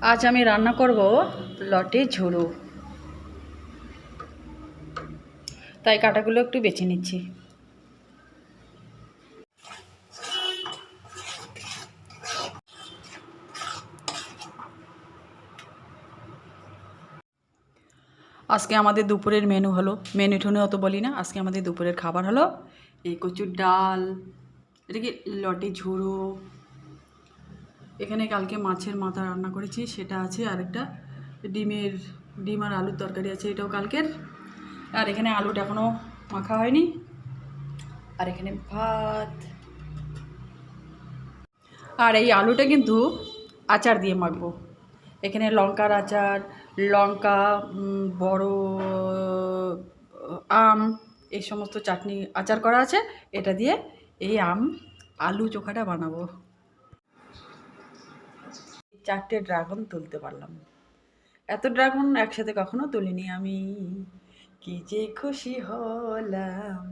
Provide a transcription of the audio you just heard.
আজ আমি রান্না করব লটে ঝুড়ো। তাই কাটাগুলো একটু বেছে নিচ্ছি। আজকে আমাদের দুপুরের মেনু হলো, মেনু ঠুনু অত বলি না, আজকে আমাদের দুপুরের খাবার হলো এই কচুর ডাল, এটা কি লটে ঝুড়ো? এখানে কালকে মাছের মাথা রান্না করেছি, সেটা আছে আর একটা ডিমের, ডিম আর আলুর তরকারি আছে, এটাও কালকের। আর এখানে আলুটা এখনও মাখা হয়নি। আর এখানে ভাত। আর এই আলুটা কিন্তু আচার দিয়ে মাখবো। এখানে লঙ্কার আচার, লঙ্কা বড় আম, এই সমস্ত চাটনি আচার করা আছে। এটা দিয়ে এই আম, আলু চোখাটা বানাবো। চারটে ড্রাগন তুলতে পারলাম। এত ড্রাগন একসাথে কখনো তুলিনি আমি। কি যে খুশি হলাম।